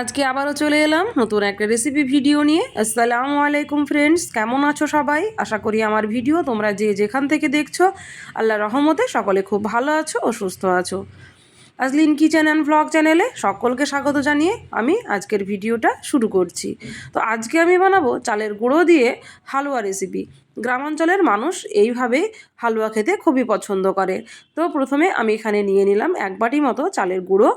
আজকে আবারও চলে এলাম নতুন একটা রেসিপি ভিডিও নিয়ে। আসসালামু আলাইকুম ফ্রেন্ডস কেমন আছো সবাই? আশা করি আমার ভিডিও তোমরা যে যেখান থেকে দেখছ আল্লাহ রহমতে সকলে খুব ভালো আছো ও সুস্থ আছো। আজলিন কিচেন অ্যান্ড ব্লগ চ্যানেলে সকলকে স্বাগত জানিয়ে আমি আজকের ভিডিওটা শুরু করছি। তো আজকে আমি বানাবো চালের গুঁড়ো দিয়ে হালুয়া রেসিপি গ্রামাঞ্চলের মানুষ এইভাবে হালুয়া খেতে খুবই পছন্দ করে। তো প্রথমে আমি এখানে নিয়ে নিলাম এক বাটি মতো চালের গুঁড়ো।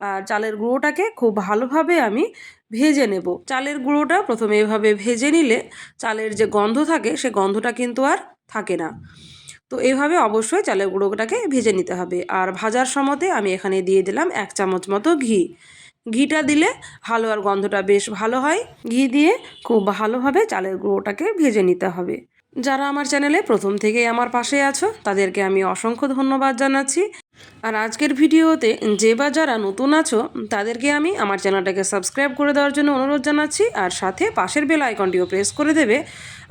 আর চালের গুঁড়োটাকে খুব ভালোভাবে আমি ভেজে নেব। চালের গুঁড়োটা প্রথমে এভাবে ভেজে নিলে চালের যে গন্ধ থাকে, সে গন্ধটা কিন্তু আর থাকে না। তো এইভাবে অবশ্যই চালের গুঁড়োটাকে ভেজে নিতে হবে। আর ভাজার সময়তে আমি এখানে দিয়ে দিলাম এক চামচ মতো ঘি। ঘিটা দিলে হালুয়ার গন্ধটা বেশ ভালো হয়। ঘি দিয়ে খুব ভালোভাবে চালের গুঁড়োটাকে ভেজে নিতে হবে। যারা আমার চ্যানেলে প্রথম থেকেই আমার পাশে আছো, তাদেরকে আমি অসংখ্য ধন্যবাদ জানাচ্ছি। আর আজকের ভিডিওতে যে বা যারা নতুন আছো, তাদেরকে আমি আমার চ্যানেলটাকে সাবস্ক্রাইব করে দেওয়ার জন্য অনুরোধ জানাচ্ছি। আর সাথে পাশের বেল আইকনটিও প্রেস করে দেবে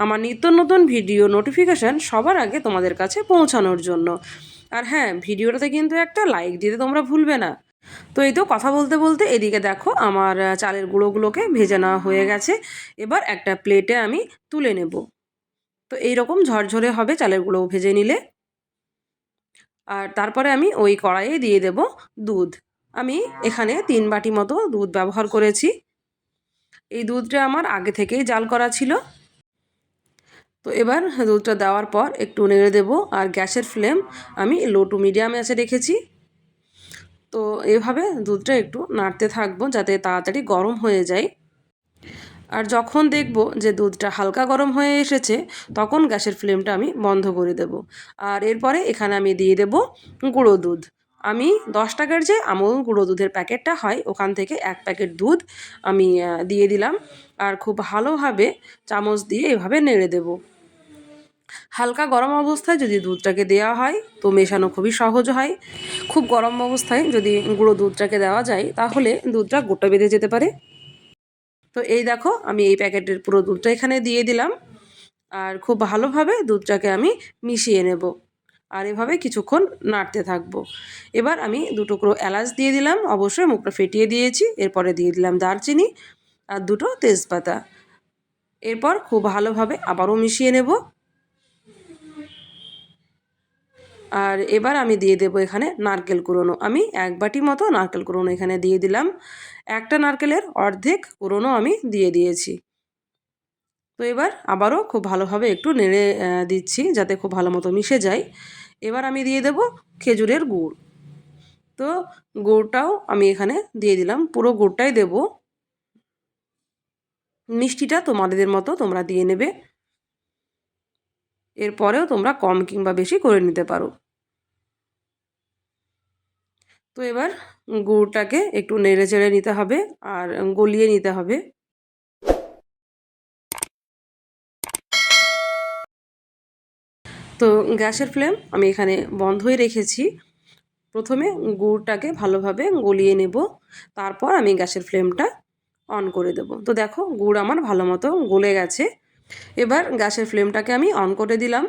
আমার নিত্য নতুন ভিডিও নোটিফিকেশান সবার আগে তোমাদের কাছে পৌঁছানোর জন্য। আর হ্যাঁ ভিডিওটাতে কিন্তু একটা লাইক দিতে তোমরা ভুলবে না। তো এই তো কথা বলতে বলতে এদিকে দেখো আমার চালের গুঁড়োগুলোকে ভেজে নেওয়া হয়ে গেছে। এবার একটা প্লেটে আমি তুলে নেব। তো এইরকম ঝরঝরে হবে চালের গুঁড়ো ভেজে নিলে। আর তারপরে আমি ওই কড়াইয়ে দিয়ে দেব দুধ। আমি এখানে তিন বাটি মতো দুধ ব্যবহার করেছি। এই দুধটা আমার আগে থেকেই জাল করা ছিল। তো এবার দুধটা দেওয়ার পর একটু নেড়ে দেব আর গ্যাসের ফ্লেম আমি লো টু মিডিয়াম আছে রেখেছি। তো এভাবে দুধটা একটু নাড়তে থাকব যাতে তাড়াতাড়ি গরম হয়ে যায়। আর যখন দেখব যে দুধটা হালকা গরম হয়ে এসেছে, তখন গ্যাসের ফ্লেমটা আমি বন্ধ করে দেব। আর এরপরে এখানে আমি দিয়ে দেব গুঁড়ো দুধ। আমি দশ টাকার যে আমুল গুঁড়ো দুধের প্যাকেটটা হয়, ওখান থেকে এক প্যাকেট দুধ আমি দিয়ে দিলাম। আর খুব ভালোভাবে চামচ দিয়ে এভাবে নেড়ে দেব। হালকা গরম অবস্থায় যদি দুধটাকে দেওয়া হয়, তো মেশানো খুবই সহজ হয়। খুব গরম অবস্থায় যদি গুঁড়ো দুধটাকে দেওয়া যায়, তাহলে দুধটা গোটা বেঁধে যেতে পারে। তো এই দেখো, আমি এই প্যাকেটের পুরো দুধটা এখানে দিয়ে দিলাম। আর খুব ভালোভাবে দুধটাকে আমি মিশিয়ে নেব আর এভাবে কিছুক্ষণ নাড়তে থাকব। এবার আমি দু টুকরো এলাচ দিয়ে দিলাম, অবশ্যই মুখটা ফেটিয়ে দিয়েছি, এরপরে দিয়ে দিলাম দারচিনি আর দুটো তেজপাতা। এরপর খুব ভালোভাবে আবারও মিশিয়ে নেব। আর এবার আমি দিয়ে দেবো এখানে নারকেল কুড়োনো। আমি এক বাটি মতো নারকেল কুড়োনো এখানে দিয়ে দিলাম। একটা নারকেলের অর্ধেক কুড়োনো আমি দিয়ে দিয়েছি। তো এবার আবারও খুব ভালোভাবে একটু নেড়ে দিচ্ছি যাতে খুব ভালো মতো মিশে যায়। এবার আমি দিয়ে দেব খেজুরের গুড়। তো গুড়টাও আমি এখানে দিয়ে দিলাম। পুরো গুড়টাই দেব। মিষ্টিটা তোমাদের মতো তোমরা দিয়ে নেবে। এরপরেও তোমরা কম কিংবা বেশি করে নিতে পারো। তো এবার গুড়টাকে একটু নেড়ে চেড়ে নিতে হবে আর গলিয়ে নিতে হবে। তো গ্যাসের ফ্লেম আমি এখানে বন্ধই রেখেছি। প্রথমে গুড়টাকে ভালোভাবে গলিয়ে নেব, তারপর আমি গ্যাসের ফ্লেমটা অন করে দেব। তো দেখো গুড় আমার ভালো মতো গলে গেছে। এবার গ্যাসের ফ্লেমটাকে আমি অন করে দিলাম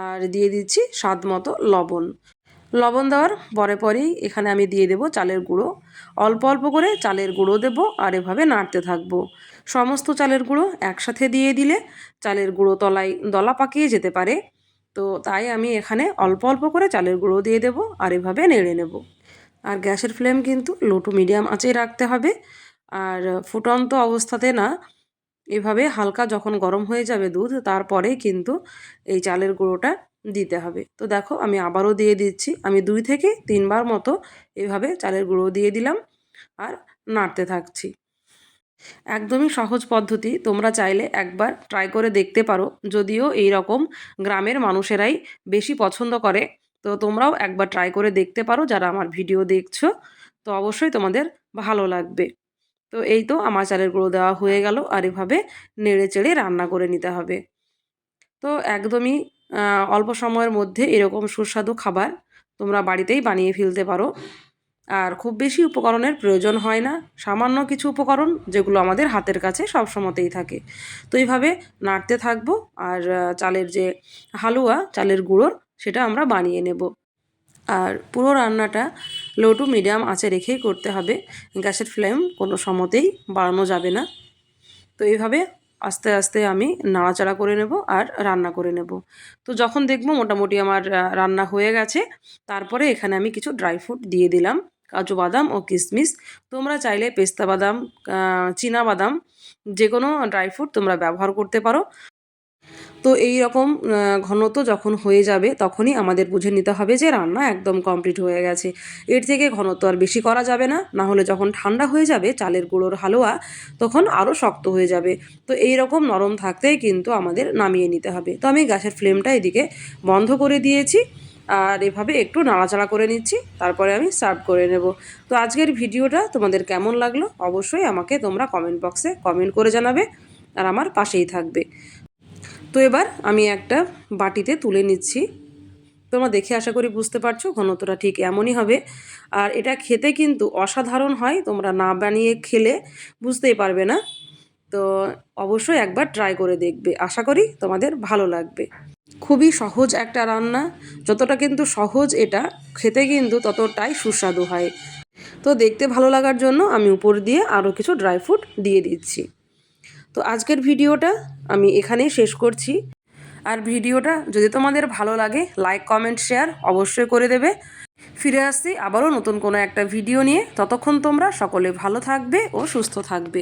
আর দিয়ে দিচ্ছি স্বাদ মতো লবণ। লবণ দেওয়ার পরে পরেই এখানে আমি দিয়ে দেব চালের গুঁড়ো। অল্প অল্প করে চালের গুঁড়ো দেব আর এভাবে নাড়তে থাকব। সমস্ত চালের গুঁড়ো একসাথে দিয়ে দিলে চালের গুঁড়ো তলায় দলা পাকিয়ে যেতে পারে। তো তাই আমি এখানে অল্প অল্প করে চালের গুঁড়ো দিয়ে দেব আর এভাবে নেড়ে নেব। আর গ্যাসের ফ্লেম কিন্তু লো টু মিডিয়াম আঁচেই রাখতে হবে। আর ফুটন্ত অবস্থাতে না, এভাবে হালকা যখন গরম হয়ে যাবে দুধ, তারপরেই কিন্তু এই চালের গুঁড়োটা দিতে হবে। তো দেখো, আমি আবারও দিয়ে দিচ্ছি। আমি দুই থেকে তিনবার মতো এভাবে চালের গুঁড়ো দিয়ে দিলাম আর নাড়তে থাকছি। একদমই সহজ পদ্ধতি। তোমরা চাইলে একবার ট্রাই করে দেখতে পারো। যদিও এই রকম গ্রামের মানুষেরাই বেশি পছন্দ করে। তো তোমরাও একবার ট্রাই করে দেখতে পারো, যারা আমার ভিডিও দেখছ। তো অবশ্যই তোমাদের ভালো লাগবে। তো এই তো আমার চালের গুঁড়ো দেওয়া হয়ে গেল। আর এভাবে নেড়ে চেড়ে রান্না করে নিতে হবে। তো একদমই অল্প সময়ের মধ্যে এরকম সুস্বাদু খাবার তোমরা বাড়িতেই বানিয়ে ফেলতে পারো। আর খুব বেশি উপকরণের প্রয়োজন হয় না। সামান্য কিছু উপকরণ যেগুলো আমাদের হাতের কাছে সব সময়তেই থাকে। তো এইভাবে নাড়তে থাকব আর চালের যে হালুয়া, চালের গুঁড়োর সেটা আমরা বানিয়ে নেব। আর পুরো রান্নাটা লো টু মিডিয়াম আঁচে রেখেই করতে হবে। গ্যাসের ফ্লেম কোনো সময়তেই বাড়ানো যাবে না। তো এইভাবে আস্তে আস্তে আমি নাড়াচাড়া করে নেব আর রান্না করে নেব। তো যখন দেখব মোটামুটি আমার রান্না হয়ে গেছে, তারপরে এখানে আমি কিছু ড্রাই ফ্রুট দিয়ে দিলাম, কাজু বাদাম ও কিশমিশ। তোমরা চাইলে পেস্তা বাদাম চীনা বাদাম যে কোনো ড্রাই ফ্রুট তোমরা ব্যবহার করতে পারো। তো এই রকম ঘনত্ব যখন হয়ে যাবে তখনই আমাদের বুঝে নিতে হবে যে রান্না একদম কমপ্লিট হয়ে গেছে। এর থেকে ঘনত্ব আর বেশি করা যাবে না না হলে যখন ঠান্ডা হয়ে যাবে চালের গুঁড়োর হালুয়া তখন আরও শক্ত হয়ে যাবে। তো এই রকম নরম থাকতেই কিন্তু আমাদের নামিয়ে নিতে হবে। তো আমি গ্যাসের ফ্লেমটা এদিকে বন্ধ করে দিয়েছি আর এভাবে একটু নাড়াচাড়া করে নিচ্ছি, তারপরে আমি সার্ভ করে নেব। তো আজকের ভিডিওটা তোমাদের কেমন লাগল? অবশ্যই আমাকে তোমরা কমেন্ট বক্সে কমেন্ট করে জানাবে আর আমার পাশেই থাকবে। তো এবার আমি একটা বাটিতে তুলে নিচ্ছি। তোমরা দেখে আশা করি বুঝতে পারছ, ঘনত্বটা ঠিক এমনই হবে। আর এটা খেতে কিন্তু অসাধারণ হয়, তোমরা না বানিয়ে খেলে বুঝতেই পারবে না। তো অবশ্যই একবার ট্রাই করে দেখবে, আশা করি তোমাদের ভালো লাগবে। খুবই সহজ একটা রান্না, যতটা কিন্তু সহজ এটা, খেতে কিন্তু ততটাই সুস্বাদু হয়। তো দেখতে ভালো লাগার জন্য আমি উপর দিয়ে আরও কিছু ড্রাই ফ্রুট দিয়ে দিচ্ছি। তো আজকের ভিডিওটা আমি এখানেই শেষ করছি। আর ভিডিওটা যদি তোমাদের ভালো লাগে লাইক কমেন্ট শেয়ার অবশ্যই করে দেবে। ফিরে আসছি আবারও নতুন কোনো একটা ভিডিও নিয়ে। ততক্ষণ তোমরা সকলে ভালো থাকবে ও সুস্থ থাকবে।